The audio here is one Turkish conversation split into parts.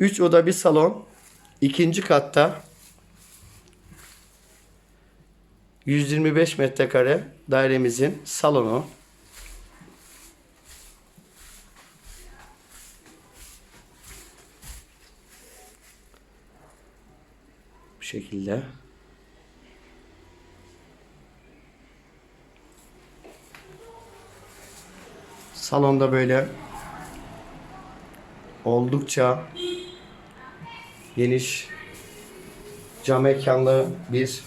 3 oda bir salon. ikinci katta 125 metrekare dairemizin salonu. Bu şekilde. Salonda böyle oldukça geniş cam mekanlı bir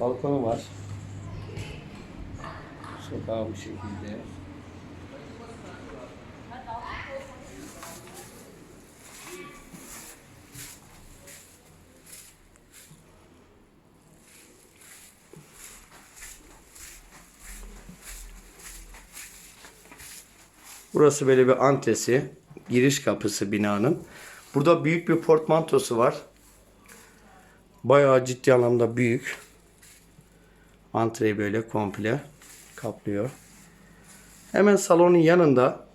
balkonu var. Sokağı bu şekilde. Burası böyle bir antresi, giriş kapısı binanın. Burada büyük bir portmantosu var. Bayağı ciddi anlamda büyük. Antreyi böyle komple kaplıyor. Hemen salonun yanında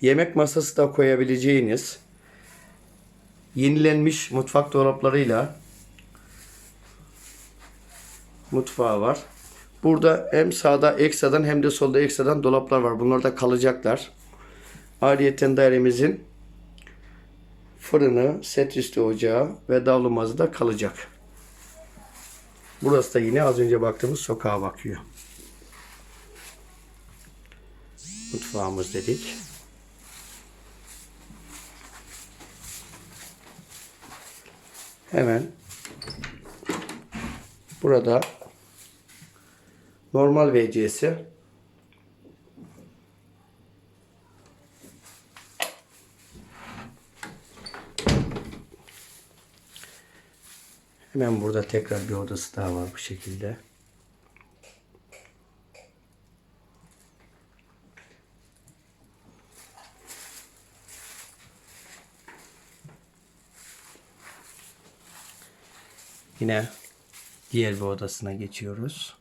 yemek masası da koyabileceğiniz yenilenmiş mutfak dolaplarıyla mutfağı var. Burada hem sağda ekstradan hem de solda ekstradan dolaplar var. Bunlar da kalacaklar. Ayrıyeten dairemizin fırını, set üstü ocağı ve davlumbazı da kalacak. Burası da yine az önce baktığımız sokağa bakıyor. Mutfağımız dedik. Hemen burada normal VC'si Hemen burada tekrar bir odası daha var bu şekilde. Yine diğer bir odasına geçiyoruz.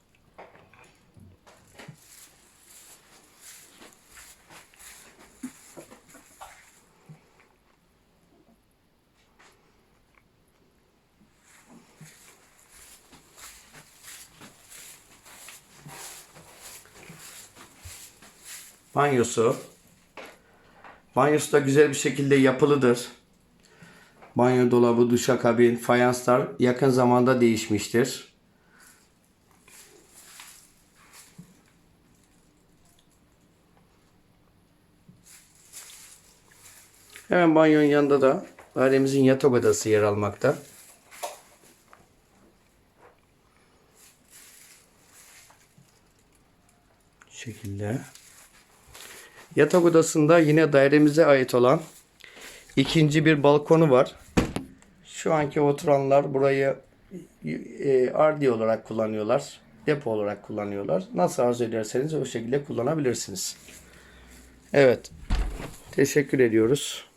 Banyosu. Banyosu da güzel bir şekilde yapılıdır. Banyo dolabı, duşakabin, fayanslar yakın zamanda değişmiştir. Hemen banyonun yanında da dairemizin yatak odası yer almakta. Şekilde. Yatak odasında yine dairemize ait olan ikinci bir balkonu var. Şu anki oturanlar burayı e, ardi olarak kullanıyorlar. Depo olarak kullanıyorlar. Nasıl arzu ederseniz o şekilde kullanabilirsiniz. Evet. Teşekkür ediyoruz.